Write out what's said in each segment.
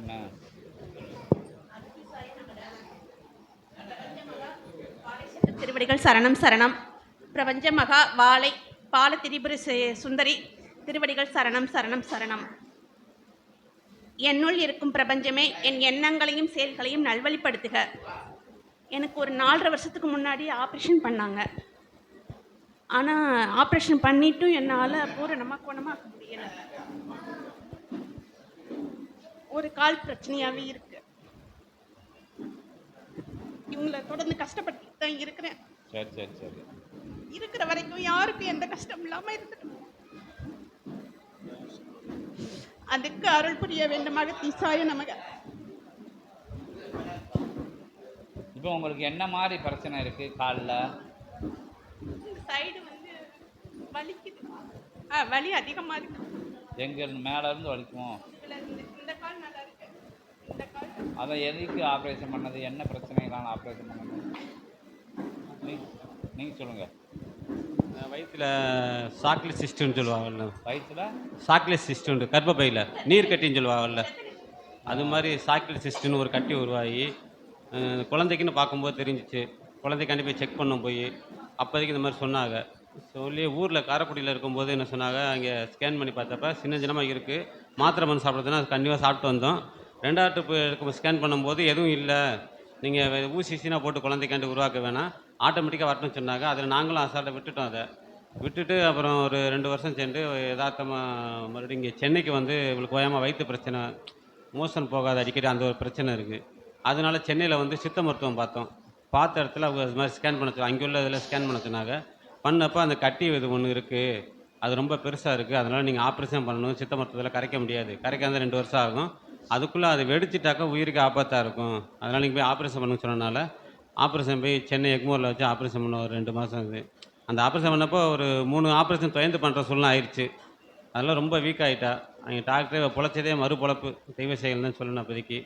என்ன திருவடிகள் சரணம் சரணம். பிரபஞ்ச மகா வாழை பால திரிபுரி சுந்தரி. திருவடிகள் சரணம் சரணம் சரணம். என்னுள் இருக்கும் பிரபஞ்சமே என் எண்ணங்களையும் செயல்களையும் நல்வழிப்படுத்துக. எனக்கு ஒரு நாலரை வருஷத்துக்கு முன்னாடி ஆப்ரேஷன் பண்ணாங்க. ஆனால் ஆப்ரேஷன் பண்ணிட்டும் என்னால் பூரணமாக குணமாக்க முடியலை. ஒரு கால் பிரச்சனையாகவே இருக்கு. இவங்களை தொடர்ந்து கஷ்டப்பட்டு தான் இருக்கிறேன். சரி சரி சரி. இருக்கிற வரைக்கும் யாருக்கும் எந்த கஷ்டம் இல்லாம இருந்துட்டு அதுக்கு அருள் புரிய வேண்டுமாக தீசாய நமக. இப்போ உங்களுக்கு என்ன மாதிரி பிரச்சனை இருக்கு காலில்? சைடு வந்து வலிக்குது. ஆ வலி அதிகமா இருக்கு. எங்க இருந்து மேல இருந்து வலிக்கும் இதுல இந்த இந்த கால் நல்லா இருக்கு இந்த கால் அதை எதுக்கு ஆப்ரேஷன் பண்ணது? என்ன பிரச்சனைக்கான ஆப்ரேஷன் பண்ணது நீங்கள் சொல்லுங்கள் வயிற்றில் சாக்லேட் சிஸ்டம்னு சொல்லுவாங்கல்ல. வயிற்றுல சாக்லேட் சிஸ்டம் கர்ப்பப்பையில். நீர் கட்டின்னு சொல்லுவாங்கல்ல. அது மாதிரி சாக்லேட் சிஸ்டம்னு ஒரு கட்டி உருவாகி குழந்தைக்குன்னு பார்க்கும்போது தெரிஞ்சிச்சு. குழந்தைக்காண்டி போய் செக் பண்ணோம் போய். அப்போதைக்கு இந்த மாதிரி சொன்னாங்க. சொல்லி ஊரில் காரைக்குடியில் இருக்கும்போது என்ன சொன்னாங்க அங்கே ஸ்கேன் பண்ணி பார்த்தப்ப சின்ன சின்னமாக இருக்குது மாத்திரை மருந்து சாப்பிட்றதுனா அது கண்டிப்பாக சாப்பிட்டு வந்தோம். ரெண்டாவது ட்ரிப் ஸ்கேன் பண்ணும்போது எதுவும் இல்லை. நீங்கள் ஊசி சீனா போட்டு குழந்தைக்காண்டி உருவாக்க வேணாம். ஆட்டோமேட்டிக்காக வரட்டும்னு சொன்னாங்க. அதில் நாங்களும் அசால்ட்டை விட்டுட்டோம் அதை. விட்டுட்டு அப்புறம் ஒரு ரெண்டு வருஷம் சென்று யதார்த்தமாக மறுபடியும் இங்கே சென்னைக்கு வந்து இவளுக்கு ஓயாமல் வயிற்று பிரச்சனை மோஷன் போகாத அடிக்கடி அந்த ஒரு பிரச்சனை இருக்குது அதனால சென்னையில் வந்து சித்த மருத்துவம் பார்த்தோம். பார்த்த இடத்துல அவங்க அது மாதிரி ஸ்கேன் பண்ண அங்கே உள்ள இதில் ஸ்கேன் பண்ண சொன்னாங்க. பண்ணப்போ அந்த கட்டி இது ஒன்று இருக்குது அது ரொம்ப பெருசாக இருக்குது அதனால் நீங்கள் ஆப்ரேஷன் பண்ணணும். சித்த மருத்துவத்தில் கரைக்க முடியாது. கரைக்காத ரெண்டு வருஷம் ஆகும். அதுக்குள்ளே அது வெடிச்சிட்டாக்கா உயிருக்கு ஆபத்தாக இருக்கும். அதனால் நீங்கள் போய் ஆப்ரேஷன் பண்ண சொன்னனால ஆப்ரேஷன் போய் சென்னை எக்மோரில் வச்சு ஆப்ரேஷன் பண்ண ஒரு ரெண்டு மாதம் இது. அந்த ஆப்ரேஷன் பண்ணப்போ ஒரு மூணு ஆப்ரேஷன் தொயந்து பண்ணுற சூழ்நிலை ஆயிடுச்சு. அதெல்லாம் ரொம்ப வீக் ஆகிட்டா அவங்க டாக்டரே பொழைச்சதே மறுபொழப்பு. தெய்வ செயல் தான் சொல்லணும் அப்போதைக்கு.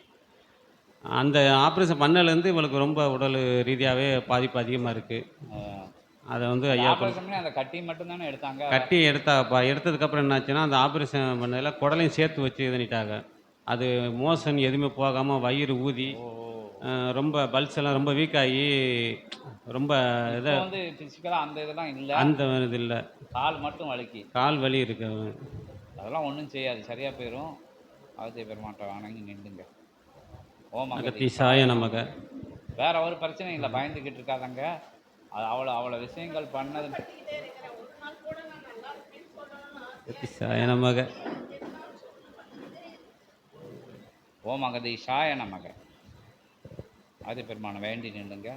அந்த ஆப்ரேஷன் பண்ணலேருந்து இவளுக்கு ரொம்ப உடல் ரீதியாகவே பாதிப்பு அதிகமாக இருக்குது அதை வந்து ஐயா அந்த கட்டி மட்டும் தானே எடுத்தாங்க? கட்டி எடுத்தாப்பா எடுத்ததுக்கப்புறம் என்னாச்சுன்னா அந்த ஆப்ரேஷன் பண்ணதில் குடலையும் சேர்த்து வச்சு இது பண்ணிட்டாங்க அது மோஷன் எதுவுமே போகாமல் வயிறு ஊதி ரொம்ப பல்ஸ் எல்லாம் ரொம்ப வீக் ஆகி ரொம்ப இதை வந்து ஃபிசிக்கலாக அந்த இதெல்லாம் இல்லை. அந்த இது இல்லை. கால் மட்டும் வலிக்கு. கால் வலி இருக்கு. அதெல்லாம் ஒன்றும் செய்யாது. சரியாக போயிடும் அவசிய பெருமாட்டம் வணங்கி நின்றுங்க. ஓம் அகத்தி அகதி. சாய நமக. வேற ஒரு பிரச்சனையும் இல்லை. பயந்துக்கிட்டு இருக்காதங்க. அது அவ்வளோ அவ்வளோ விஷயங்கள் பண்ணது. அகத்தி சாய நமக. ஓம் அகதி ஷாய நமக. ஆதி பெருமானை வேண்டி நின்றுங்க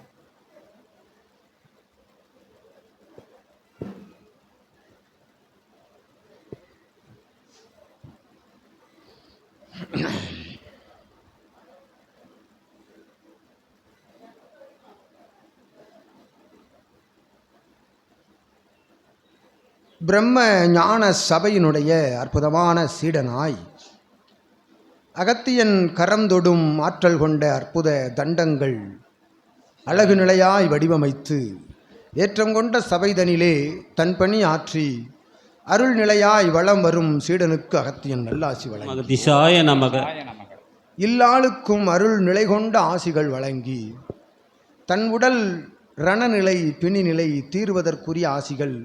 பிரம்ம ஞான சபையினுடைய அற்புதமான சீடனாய் அகத்தியன் கரந்தொடும் ஆற்றல் கொண்ட அற்புத தண்டங்கள் அழகு நிலையாய் வடிவமைத்து ஏற்றம் கொண்ட சபைதனிலே தன் பணி ஆற்றி அருள் நிலையாய் வளம் வரும் சீடனுக்கு அகத்தியன் நல்லாசி வழங்கி. இல்லாளுக்கும் அருள் நிலை கொண்ட ஆசிகள் வழங்கி தன் உடல் ரணநிலை பிணிநிலை தீர்வதற்குரிய ஆசிகள்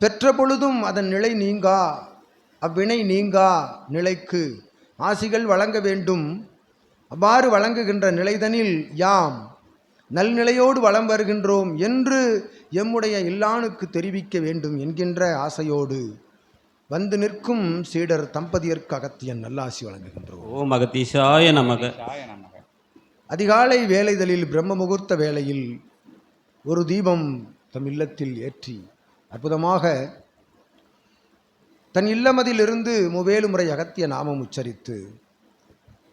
பெற்ற பொழுதும் அதன் நிலை நீங்கா? அவ்வினை நீங்கா நிலைக்கு? ஆசிகள் வழங்க வேண்டும். அவ்வாறு வழங்குகின்ற நிலைதனில் யாம்? நல்நிலையோடு வலம் வருகின்றோம் என்று எம்முடைய இல்லானுக்கு தெரிவிக்க வேண்டும் என்கின்ற ஆசையோடு வந்து நிற்கும் சீடர் தம்பதியர்க்கு அகத்தியன் நல்லாசி வழங்குகின்றோம். ஓம் அகத்தி சாய நமக. ஷாய நமக அதிகாலை வேலைதலில் பிரம்ம முகூர்த்த வேளையில் ஒரு தீபம் தம் இல்லத்தில் ஏற்றி அற்புதமாக தன் இல்லமதிலிருந்து முவேலு முறை அகத்திய நாமம் உச்சரித்து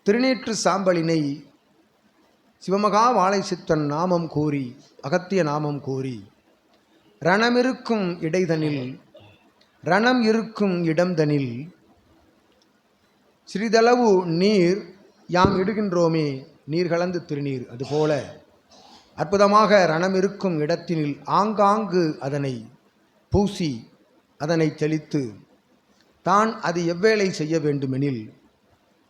திருநீற்று சாம்பலினை சிவமகா வாழை சித்தன் நாமம் கூறி அகத்திய நாமம் கூறி ரணமிருக்கும் இடைதனில் ரணம் இருக்கும் இடம்தனில் சிறிதளவு நீர் யாம் இடுகின்றோமே நீர் கலந்து திருநீர். அதுபோல அற்புதமாக ரணம் இருக்கும் இடத்தினில் ஆங்காங்கு அதனை பூசி அதனை தெளித்து தான் அது எவ்வேளை செய்ய வேண்டுமெனில்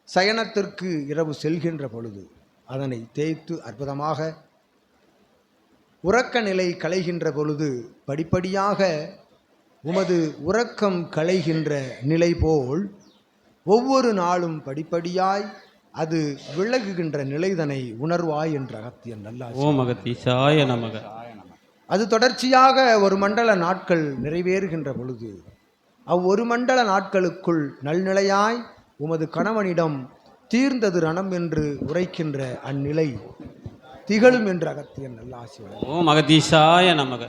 சயனத்திற்கு இரவு செல்கின்ற பொழுது அதனை தேய்த்து அற்புதமாக உறக்க நிலை களைகின்ற பொழுது படிப்படியாக உமது உறக்கம் களைகின்ற நிலை போல் ஒவ்வொரு நாளும் படிப்படியாய் அது விலகுகின்ற நிலைதனை உணர்வாய் என்ற அகத்தியன் நல்லா ஓம் அகத்தீசாய நமக. சாய அது தொடர்ச்சியாக ஒரு மண்டல நாட்கள் நிறைவேறுகின்ற பொழுது அவ்வொரு மண்டல நாட்களுக்குள் நல்நிலையாய் உமது கணவனிடம் தீர்ந்தது ரணம் என்று உரைக்கின்ற அந்நிலை திகழும் என்று அகத்தியன் நல்லாசி. ஓம் அகத்தீசாய நமக.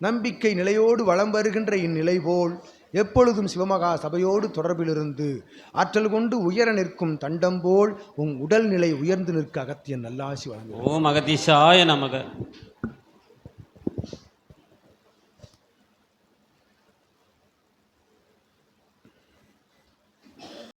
நம்பிக்கை நிலையோடு வலம் வருகின்ற இந்நிலை போல் எப்பொழுதும் சிவமகா சபையோடு தொடர்பிலிருந்து ஆற்றல் கொண்டு உயர நிற்கும் தண்டம் போல் உன் உடல்நிலை உயர்ந்து நிற்க அகத்தியன் நல்லாசி வழங்கும் ஓம் அகத்தீசாய நமக.